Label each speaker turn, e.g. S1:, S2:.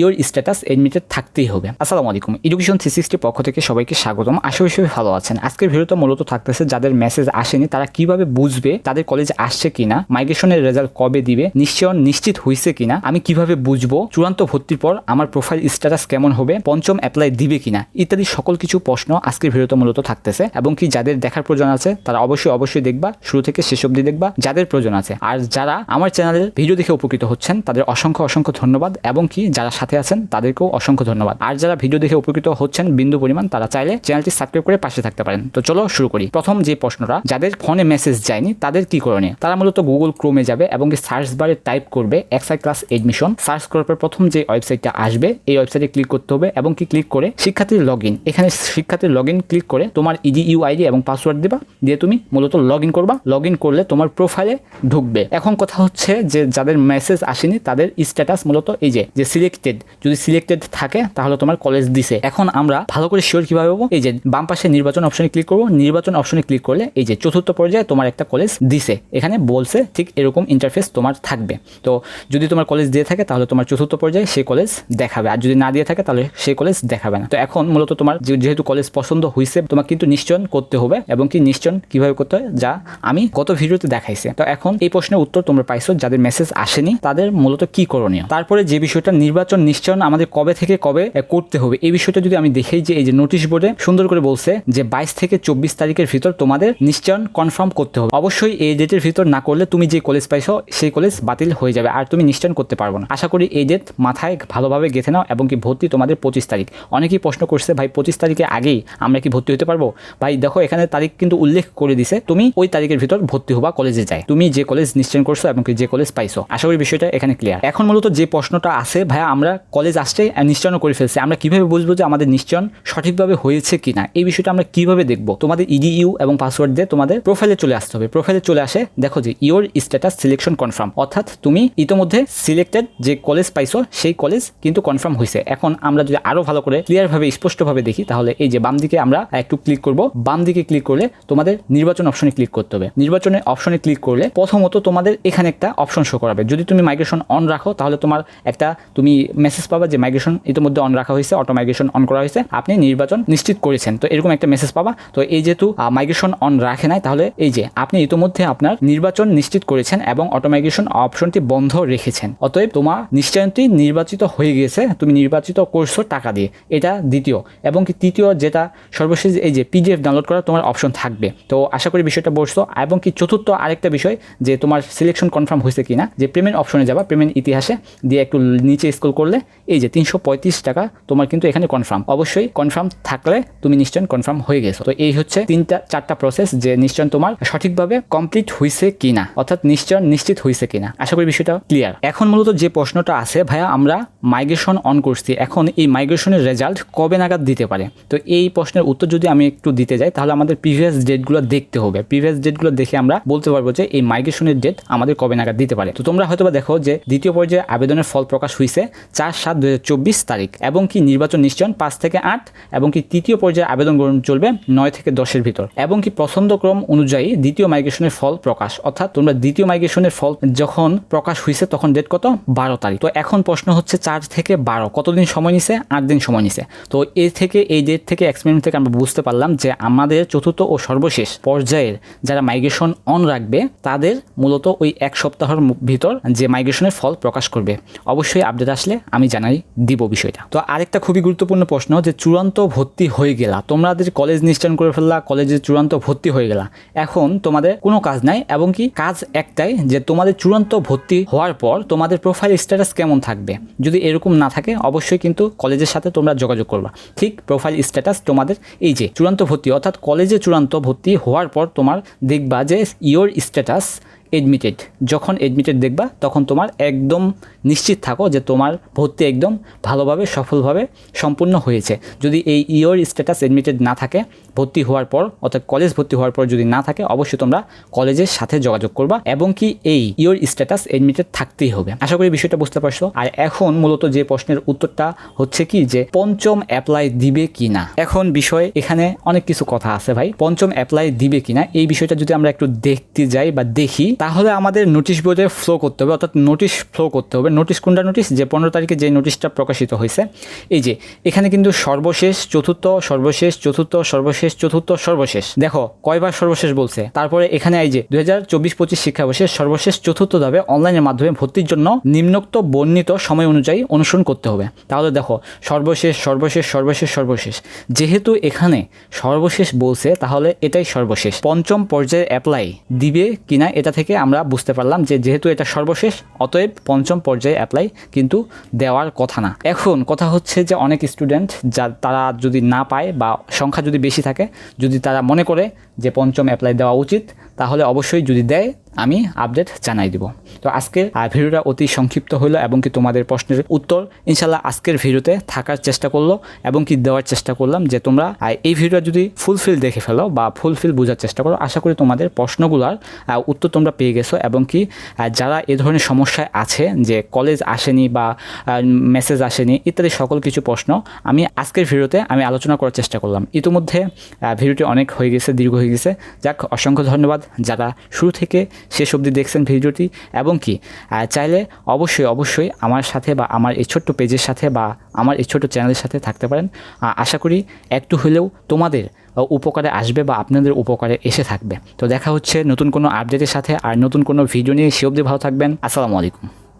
S1: Your status admitted থাকতেই হবে। আসসালামু আলাইকুম। এডুকেশন থ্রি সিক্সটির পক্ষ থেকে সবাইকে স্বাগতম। আশা সবাই ভালো আছেন। আজকের ভিডিওটা মূলত থাকতেছে যাদের মেসেজ আসেনি, তারা কীভাবে বুঝবে তাদের কলেজ আসছে কিনা মাইগ্রেশনের রেজাল্ট কবে দিবে নিশ্চয় নিশ্চিত হয়েছে কিনা, আমি কীভাবে বুঝব, চূড়ান্ত ভর্তির পর আমার প্রোফাইল স্ট্যাটাস কেমন হবে, পঞ্চম অ্যাপ্লাই দিবে কিনা, ইত্যাদি সকল কিছু প্রশ্ন আজকের ভিডিওতে মূলত থাকতেছে। এবং কি যাদের দেখার প্রয়োজন আছে, তারা অবশ্যই অবশ্যই দেখবা, শুরু থেকে শেষ অবধি দেখবা, যাদের প্রয়োজন আছে। আর যারা আমার চ্যানেলের ভিডিও দেখে উপকৃত হচ্ছেন, তাদের অসংখ্য অসংখ্য ধন্যবাদ। এবং কি যারা সাথে আছেন, তাদেরকেও অসংখ্য ধন্যবাদ। আর যারা ভিডিও দেখে উপকৃত হচ্ছেন, বিন্দু পরিমাণ, তারা চাইলে চ্যানেলটি সাবস্ক্রাইব করে পাশে থাকতে পারেন। তো চলো শুরু করি। প্রথম যে প্রশ্নটা, যাদের ফোনে মেসেজ যায়নি, তাদের কি করণীয়? তারা মূলত গুগল ক্রোমে যাবে এবং সার্চ বারে টাইপ করবে এক্সাই ক্লাস এডমিশন সার্চ করার পর প্রথম যে ওয়েবসাইটটা আসবে, এই ওয়েবসাইটে ক্লিক করতে হবে এবং কি ক্লিক করে? শিক্ষার্থীর লগ ইন এখানে শিক্ষার্থীর লগ ইন ক্লিক করে তোমার ইডি ইউ আইডি এবং পাসওয়ার্ড দিবা, দিয়ে তুমি মূলত লগ ইন করবা। লগ ইন করলে তোমার প্রোফাইলে ঢুকবে। এখন কথা হচ্ছে যে, যাদের মেসেজ আসেনি, তাদের স্ট্যাটাস মূলত এই যে সিলেক্টেড যদি সিলেক্টেড থাকে, তাহলে তোমার কলেজ দিছে। এখন আমরা ভালো করে শিওর কীভাবে হব এই যে বাম পাশে নির্বাচন অপশনে ক্লিক করব। নির্বাচন অপশনে ক্লিক করলে এই যে চতুর্থ পর্যায়ে তোমার একটা কলেজ দিছে। এখানে বলছে ঠিক এরকম ইন্টারফেস তোমার থাকবে। তো যদি তোমার কলেজ দিয়ে থাকে, তাহলে তোমার চতুর্থ পর্যায়ে সেই কলেজ দেখাবে। আর যদি না দিয়ে থাকে, তাহলে সেই কলেজ দেখাবে না। তো এখন মূলত তোমার যেহেতু কলেজ পছন্দ হয়েছে তোমার কিন্তু নিশ্চয়ন করতে হবে। এবং কি নিশ্চয়ন কীভাবে করতে হয়? যা আমি গত ভিডিওতে দেখাইছি। তো এখন এই প্রশ্নের উত্তর তোমরা পাইছো। যাদের মেসেজ আসেনি, তাদের মূলত কি করণীয়? তারপরে যে বিষয়টা নির্বাচন নিশ্চয়ন আমাদের কবে থেকে কবে করতে হবে। এই বিষয়টা যদি আমি দেখি যে এই যে নোটিশ বোর্ডে সুন্দর করে বলছে যে বাইশ থেকে চব্বিশ তারিখের ভিতর তোমাদের নিশ্চয়ন কনফার্ম করতে হবে। অবশ্যই এই ডেটের ভিতর না করলে তুমি যে কলেজ পাইছো, সেই কলেজ বাতিল হয়ে যাবে। আর তুমি নিশ্চয়ন করতে পারব না। আশা করি এই ডেট মাথায় ভালোভাবে গেঁথে নাও এবং কি ভর্তি তোমাদের পঁচিশ তারিখ। অনেকেই প্রশ্ন করছে, ভাই, পঁচিশ তারিখে আগেই আমরা কি ভর্তি হতে পারব? ভাই, দেখো, এখানে তারিখ কিন্তু উল্লেখ করে দিছে, তুমি ওই তারিখের ভিতর ভর্তি হবা কলেজে যায়। তুমি যে কলেজ নিশ্চয় করছ এবং কি যে কলেজ পাইছো। আশা করি বিষয়টা এখানে ক্লিয়ার এখন মূলত যে প্রশ্নটা আছে, ভাইয়া, আমরা কলেজ আসছে নিশ্চয়ন করে ফেলছে। আমরা কীভাবে বুঝব যে আমাদের নিশ্চয়ন সঠিকভাবে হয়েছে কিনা? এই বিষয়টা আমরা কীভাবে দেখব? তোমাদের ইডিইউ এবং পাসওয়ার্ড দিয়ে তোমাদের প্রোফাইলে চলে আসতে হবে। প্রোফাইলে চলে আসে, দেখো যে ইওর স্ট্যাটাস সিলেকশন কনফার্ম অর্থাৎ তুমি ইতোমধ্যে সিলেক্টেড যে কলেজ পাইছো, সেই কলেজ কিন্তু কনফার্ম হয়েছে এখন আমরা যদি আরও ভালো করে ক্লিয়ারভাবে স্পষ্টভাবে দেখি, তাহলে এই যে বাম দিকে আমরা একটু ক্লিক করব। বাম দিকে ক্লিক করলে তোমাদের নির্বাচন অপশনে ক্লিক করতে হবে। নির্বাচনের অপশনে ক্লিক করলে প্রথমত তোমাদের এখানে একটা অপশন শো করাবে। যদি তুমি মাইগ্রেশন অন রাখো, তাহলে তোমার একটা তুমি মেসেজ পাবা যে মাইগ্রেশন ইতিমধ্যে অন রাখা হয়েছে অটো মাইগ্রেশন অন করা হয়েছে, আপনি নির্বাচন নিশ্চিত করেছেন। তো এরকম একটা মেসেজ পাবা। তো এই যেহেতু মাইগ্রেশন অন রাখে নাই, তাহলে এই যে আপনি ইতিমধ্যে আপনার নির্বাচন নিশ্চিত করেছেন এবং অটো মাইগ্রেশন অপশনটি বন্ধ রেখেছেন। অতএব তোমার নিশ্চয়নটি নির্বাচিত হয়ে গেছে, তুমি নির্বাচিত করছ টাকা দিয়ে। এটা দ্বিতীয়। এবং কি তৃতীয় যেটা, সর্বশেষ এই যে পিডিএফ ডাউনলোড করার তোমার অপশন থাকবে। তো আশা করি বিষয়টা বসছো এবং কি চতুর্থ আরেকটা বিষয়, যে তোমার সিলেকশন কনফার্ম হয়েছে কিনা, যে পেমেন্ট অপশনে যাবা পেমেন্ট ইতিহাসে, দিয়ে একটু নিচে স্ক্রল করলে এই যে তিনশো পঁয়ত্রিশ টাকা তোমার কিন্তু এখানে কনফার্ম অবশ্যই কনফার্ম থাকলে তুমি নিশ্চয় কনফার্ম হয়ে গেছো। তো এই হচ্ছে তিনটা, চারটা প্রসেস যে নিশ্চয় তোমার সঠিকভাবে কমপ্লিট হয়েছে কিনা, অর্থাৎ নিশ্চয় নিশ্চিত হয়েছে কিনা। আশা করি বিষয়টা ক্লিয়ার এখন মূলত যে প্রশ্নটা আছে, ভাইয়া, আমরা মাইগ্রেশন অন করছি। এখন এই মাইগ্রেশনের রেজাল্ট কবে নাগাদ দিতে পারে? তো এই প্রশ্নের উত্তর যদি আমি একটু দিতে যাই, তাহলে আমাদের প্রিভিয়াস ডেটগুলো দেখতে হবে। প্রিভিয়াস ডেটগুলো দেখে আমরা বলতে পারব যে এই মাইগ্রেশনের ডেট আমাদের কবে নাগাদ দিতে পারে। তো তোমরা হয়তোবা দেখো যে দ্বিতীয় পর্যায়ে আবেদনের ফল প্রকাশ হয়েছে চার সাত দু তারিখ এবং কি নির্বাচন নিশ্চয়ন পাঁচ থেকে আট এবং কি তৃতীয় পর্যায়ে আবেদন গ্রহণ চলবে নয় থেকে দশের ভিতর। এবং কি পছন্দক্রম অনুযায়ী দ্বিতীয় মাইগ্রেশনের ফল প্রকাশ। অর্থাৎ তোমরা দ্বিতীয় মাইগ্রেশনের ফল যখন প্রকাশ হয়েছে তখন ডেট কত? বারো তারিখ। তো এখন প্রশ্ন হচ্ছে চার থেকে বারো। কতদিন সময় নিছে? আট দিন সময় নিছে। তো এই থেকে, এই ডেট থেকে এক্সপেরিমেন্ট থেকে আমরা বুঝতে পারলাম যে আমাদের চতুর্থ ও সর্বশেষ পর্যায়ের যারা মাইগ্রেশন অন রাখবে, তাদের মূলত ওই এক সপ্তাহের ভিতর যে মাইগ্রেশনের ফল প্রকাশ করবে। অবশ্যই আপডেট আসলে আমি জানাই দিব বিষয়টা। তো আরেকটা খুবই গুরুত্বপূর্ণ প্রশ্ন যে চূড়ান্ত ভর্তি হয়ে গেলা তোমাদের কলেজ নিশ্চয়ন করে ফেললা কলেজে চূড়ান্ত ভর্তি হয়ে গেলা। এখন তোমাদের কোনো কাজ নাই এবং কি কাজ একটাই যে তোমাদের চূড়ান্ত ভর্তি হওয়ার পর তোমাদের প্রোফাইল স্ট্যাটাস কেমন থাকবে। যদি এরকম না থাকে, অবশ্যই কিন্তু কলেজের সাথে তোমরা যোগাযোগ করবা। ঠিক প্রোফাইল স্ট্যাটাস তোমাদের এই যে চূড়ান্ত ভর্তি, অর্থাৎ কলেজে চূড়ান্ত ভর্তি হওয়ার পর তোমার দেখবা যে ইওর স্ট্যাটাস এডমিটেড যখন এডমিটেড দেখবা, তখন তোমার একদম নিশ্চিত থাকো যে তোমার ভর্তি একদম ভালোভাবে, সফলভাবে সম্পূর্ণ হয়েছে। যদি এই ইওর স্ট্যাটাস এডমিটেড না থাকে, ভর্তি হওয়ার পর, অর্থাৎ কলেজ ভর্তি হওয়ার পর যদি না থাকে, অবশ্যই তোমরা কলেজের সাথে যোগাযোগ করবা এবং কি এই ইওর স্ট্যাটাস এডমিটেড থাকতেই হবে। আশা করি বিষয়টা বুঝতে পারছ। আর এখন মূলত যে প্রশ্নের উত্তরটা হচ্ছে কি যে, পঞ্চম অ্যাপ্লাই দিবে কি না এখন বিষয় এখানে অনেক কিছু কথা আছে ভাই। পঞ্চম অ্যাপ্লাই দিবে কিনা? এই বিষয়টা যদি আমরা একটু দেখতে যাই বা দেখি তাহলে আমাদের নোটিশ বোর্ডে ফ্লো করতে হবে, অর্থাৎ নোটিশ ফ্লো করতে হবে। নোটিশ কোনটা নোটিশ যে পনেরো তারিখে যে নোটিশটা প্রকাশিত হয়েছে। এই যে, এখানে কিন্তু সর্বশেষ, চতুর্থ সর্বশেষ চতুর্থ সর্বশেষ চতুর্থ, সর্বশেষ। দেখো, কয়বার সর্বশেষ বলছে। তারপরে এখানে এই যে দু হাজার চব্বিশ পঁচিশ শিক্ষাবর্ষের সর্বশেষ চতুর্থ ধাপে অনলাইনের মাধ্যমে ভর্তির জন্য নিম্নোক্ত বর্ণিত সময় অনুযায়ী অনুসরণ করতে হবে। তাহলে দেখো, সর্বশেষ সর্বশেষ সর্বশেষ সর্বশেষ। যেহেতু এখানে সর্বশেষ বলছে, তাহলে এটাই সর্বশেষ। পঞ্চম পর্যায়ে অ্যাপ্লাই দিবে কিনা, এটা থেকে আমরা বুঝতে পারলাম যে যেহেতু এটা সর্বশেষ, অতএব পঞ্চম পর্যায়ে অ্যাপ্লাই কিন্তু দেওয়ার কথা না। এখন কথা হচ্ছে যে অনেক স্টুডেন্ট যা তারা যদি না পায় বা সংখ্যা যদি বেশি থাকে, যদি তারা মনে করে যে পঞ্চম অ্যাপ্লাই দেওয়া উচিত, তাহলে অবশ্যই যদি দেয় আমি আপডেট জানাই দিব। তো আজকের ভিডিওটা অতি সংক্ষিপ্ত হলো এবং কি তোমাদের প্রশ্নের উত্তর ইনশাল্লাহ আজকের ভিডিওতে থাকার চেষ্টা করল এবং কি দেওয়ার চেষ্টা করলাম যে তোমরা এই ভিডিওটা যদি ফুলফিল দেখে ফেলো বা ফুলফিল বোঝার চেষ্টা করো, আশা করি তোমাদের প্রশ্নগুলোর উত্তর তোমরা পেয়ে গেছো এবং কি যারা এ ধরনের সমস্যায় আছে, যে কলেজ আসেনি বা মেসেজ আসেনি, ইত্যাদি সকল কিছু প্রশ্ন আমি আজকের ভিডিওতে আমি আলোচনা করার চেষ্টা করলাম। ইতিমধ্যে ভিডিওটি অনেক হয়ে গেছে, দীর্ঘ হয়ে গেছে। যাক, অসংখ্য ধন্যবাদ যারা শুরু থেকে শেষ অবধি দেখছেন ভিডিওটি এবং কি চাইলে অবশ্যই অবশ্যই আমার সাথে বা আমার এই ছোট্ট পেজের সাথে বা আমার এই ছোট্ট চ্যানেলের সাথে থাকতে পারেন। আশা করি একটু হলেও তোমাদের উপকারে আসবে বা আপনাদের উপকারে এসে থাকবে। তো দেখা হচ্ছে নতুন কোনো আপডেটের সাথে, আর নতুন কোনো ভিডিও নিয়ে সে অবধি ভালো থাকবেন। আসসালামু আলাইকুম।